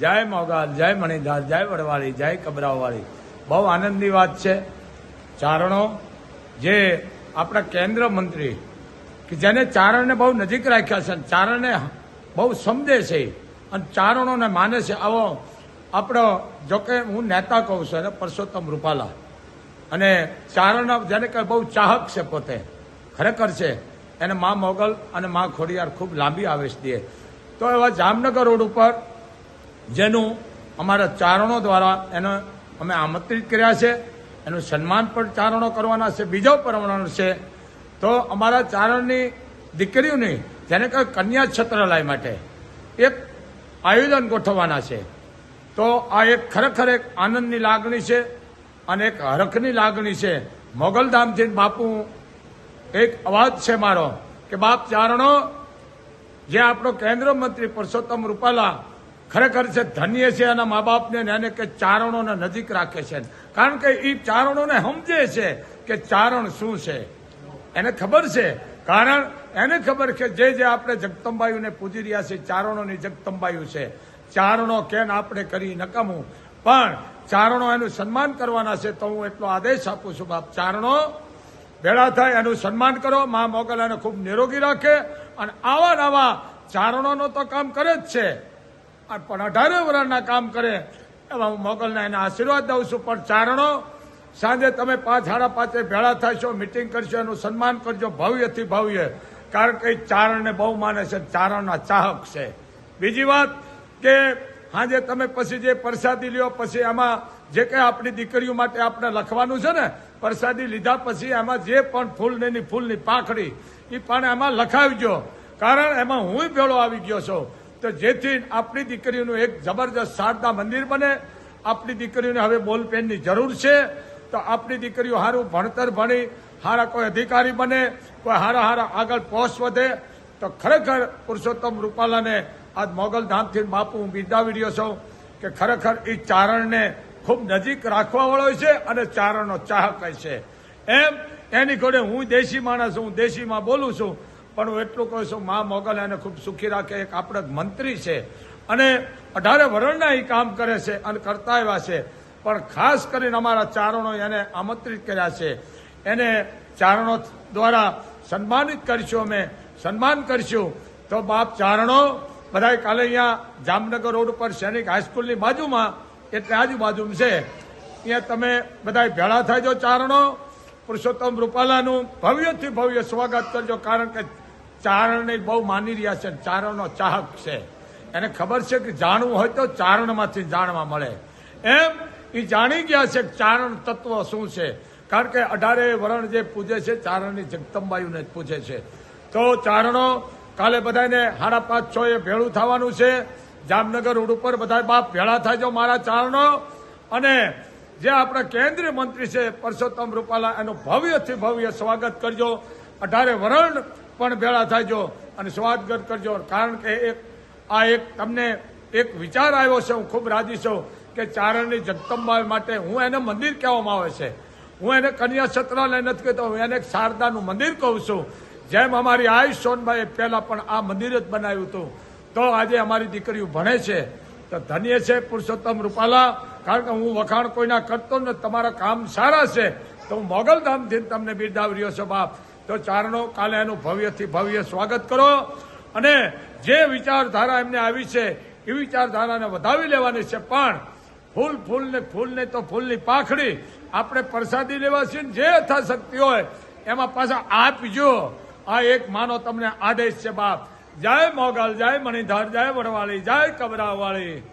જય મોગાલ, જય મણિધાર, જય વડવાળી, જય કબરાવાળી. બહુ આનંદની વાત છે. ચારણો, જે આપણા કેન્દ્ર મંત્રી, કે જેને ચારણને બહુ નજીક રાખ્યા છે અને ચારણને બહુ સમજે છે અને ચારણોને માને છે. આવો આપણો, જોકે હું નેતા કહું છું, એને પરસોત્તમ રૂપાલા. અને ચારણ જેને કહે બહુ ચાહક છે પોતે. ખરેખર છે. એને મા મોગલ અને મા ખોડિયાર ખૂબ લાંબી આવેશ દે. તો એવા જામનગર રોડ ઉપર જેનું અમારા ચારણો દ્વારા એને અમે આમંત્રિત કર્યા છે, એનું સન્માન પણ ચારણો કરવાના છે, બીજો પરવાનો છે. તો અમારા ચારણની દીકરીઓની જેને કહે કન્યા છત્રાલય માટે એક આયોજન ગોઠવવાના છે. તો આ એક ખરેખર એક આનંદની લાગણી છે અને એક હરખની લાગણી છે. મોગલધામથી બાપુ, એક અવાજ છે મારો કે બાપ ચારણો, જે આપણો કેન્દ્ર મંત્રી પરસોત્તમ રૂપાલા ખરેખર છે, ધન્ય છે એના મા બાપને એને કે ચારણોને નજીક રાખે છે. કારણ કે એ ચારણોને સમજે છે કે ચારણ શું છે. એને ખબર છે? કારણ એને ખબર કે જે જે આપણે જગતંબાયુને પૂજી રહ્યા છે, ચારણોની જગતંબાયુ છે. ચારણો કેન આપણે કરી નકામું પણ ચારણો એનું સન્માન કરવાના છે તો હું એટલો આદેશ આપું છું, બાપ, ચારણો ભેળા થાય, એનું સન્માન કરો. મા મોગલ એને ખૂબ નિરોગી રાખે અને આવા નવા ચારણોનો તો કામ કરે જ છે. પણ અઢારે વર્ષના કામ કરે એવા હું મોગલના એને આશીર્વાદ દઉં છું. પણ ચારણો, સાંજે તમે પાંચ સાડા પાંચે ભેળા થશો મિટિંગ કરશો, એનું સન્માન કરજો, ભવ્યથી ભવ્ય. કારણ કે ચારણને બહુ માને છે, ચારણના ચાહક છે. બીજી વાત કે સાંજે તમે પછી જે પ્રસાદી લ્યો, પછી એમાં જે કંઈ આપણી દીકરીઓ માટે આપણે લખવાનું છે ને, પ્રસાદી લીધા પછી એમાં જે પણ ફૂલની ફૂલની પાંખડી એ પણ એમાં લખાવજો. કારણ એમાં હું ભેળો આવી ગયો છું. તો જેથી આપણી દીકરીઓનું એક જબરજસ્ત શારદા મંદિર બને. આપણી દીકરીઓને હવે બોલપેનની જરૂર છે. તો આપણી દીકરીઓ સારું ભણતર ભણી સારા કોઈ અધિકારી બને, કોઈ હારા સારા આગળ પોસ્ટ વધે, તો ખરેખર પુરુષોત્તમ રૂપાલાને આજ મોગલ ધામથી બાપુ હું બિરદાવી રહ્યો છું કે ખરેખર એ ચારણને ખૂબ નજીક રાખવા વાળો છે અને ચારણનો ચાહક છે. એમ એની ઘોડે હું દેશી માણસ હું દેશીમાં બોલું છું પણ હું એટલું કહું છું, મા મોગલ એને ખૂબ સુખી રાખે, એક આપણે મંત્રી છે. અને અઢારે વરણના એ કામ કરે છે અને કરતા એવા છે. પણ ખાસ કરીને અમારા ચારણો એને આમંત્રિત કર્યા છે. એને ચારણો દ્વારા સન્માનિત કરીશું અમે, સન્માન કરીશું. તો બાપ ચારણો બધા કાલે અહીંયા જામનગર રોડ ઉપર સૈનિક હાઈસ્કૂલની બાજુમાં, એટલે આજુબાજુમાં છે. અહીંયા તમે બધા ભેળા થાજો ચારણો. પુરુષોત્તમ રૂપાલાનું ભવ્યથી ભવ્ય સ્વાગત કરજો, કારણ કે ચારણને બહુ માની રહ્યા છે ચારણનો ચાહક છે. એને ખબર છે કે જાણવું હોય તો ચારણમાંથી જાણવા મળે. એમ એ જાણી ગયા છે ચારણ તત્વ શું છે. કારણ કે અઢારે વરણ જે પૂજે છે, ચારણની જગતંબાયુને જ પૂજે છે. તો ચારણો કાલે બધાને સાડા પાંચ છ એ ભેળું થવાનું છે. જામનગર રોડ ઉપર બધા બાપ ભેળા થાજો મારા ચારણો. અને જે આપણા કેન્દ્રીય મંત્રી છે, પરસોત્તમ રૂપાલા, એનું ભવ્યથી ભવ્ય સ્વાગત કરજો. અઢારે વરણ પણ ભેળા થાજો અને સ્વાદગત કરજો. કારણ કે એક આ એક તમને એક વિચાર આવ્યો છે, હું ખૂબ રાજી છું કે ચારણની જગદંબા માટે હું એને મંદિર કહેવામાં આવે છે. હું એને કન્યા છત્રાલય નથી કહેતો, હું એને શારદાનું મંદિર કહું છું. જેમ અમારી આયુષ સોનભાઈએ પહેલાં પણ આ મંદિર જ બનાવ્યું હતું, તો આજે અમારી દીકરીઓ ભણે છે. તો ધન્ય છે પુરુષોત્તમ રૂપાલા, કારણ કે હું વખાણ કોઈના કરતો ને તમારા કામ સારા છે. તો હું મોગલધામથી તમને બિરદાવી રહ્યો છું, બાપ. તો ચારણો કાલે એનું ભવ્યથી ભવ્ય સ્વાગત કરો. અને જે વિચારધારા એમને આવી છે, એ વિચારધારાને વધાવી લેવાની છે. પણ ફૂલ, ફૂલને ફૂલને તો ફૂલની પાખડી આપણે પ્રસાદી લેવા છીએ જે યથાશક્તિ હોય, એમાં પાછા આપજો. આ એક માનો તમને આદેશ છે બાપ. જય મોગલ, જય મણિધર, જય વડવાળી, જય કબરાવાળી.